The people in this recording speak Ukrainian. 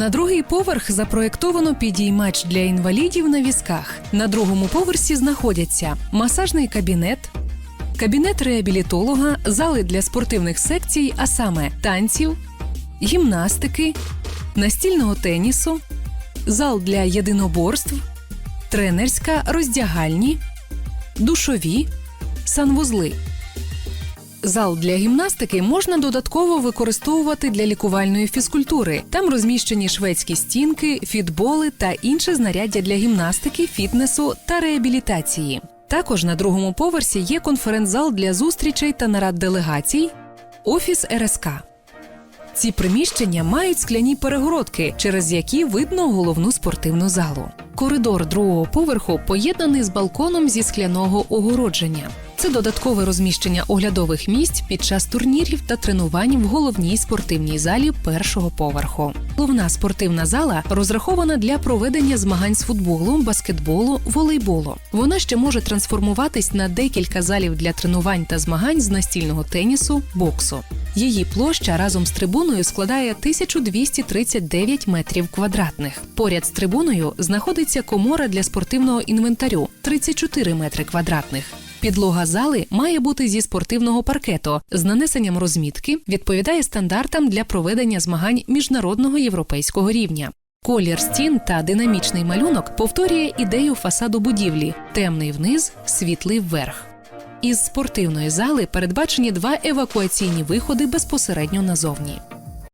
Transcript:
На другий поверх запроєктовано підіймач для інвалідів на візках. На другому поверсі знаходяться масажний кабінет, кабінет реабілітолога, зали для спортивних секцій, а саме танців, гімнастики, настільного тенісу, зал для єдиноборств, тренерська роздягальні, душові, санвузли. Зал для гімнастики можна додатково використовувати для лікувальної фізкультури. Там розміщені шведські стінки, фітболи та інше знаряддя для гімнастики, фітнесу та реабілітації. Також на другому поверсі є конференц-зал для зустрічей та нарад делегацій, офіс РСК. Ці приміщення мають скляні перегородки, через які видно головну спортивну залу. Коридор другого поверху поєднаний з балконом зі скляного огородження. Це додаткове розміщення оглядових місць під час турнірів та тренувань в головній спортивній залі першого поверху. Головна спортивна зала розрахована для проведення змагань з футболу, баскетболу, волейболу. Вона ще може трансформуватись на декілька залів для тренувань та змагань з настільного тенісу, боксу. Її площа разом з трибуною складає 1239 метрів квадратних. Поряд з трибуною знаходиться комора для спортивного інвентарю 34 метри квадратних. Підлога зали має бути зі спортивного паркету з нанесенням розмітки, відповідає стандартам для проведення змагань міжнародного європейського рівня. Колір стін та динамічний малюнок повторює ідею фасаду будівлі: темний вниз, світлий вверх. Із спортивної зали передбачені два евакуаційні виходи безпосередньо назовні.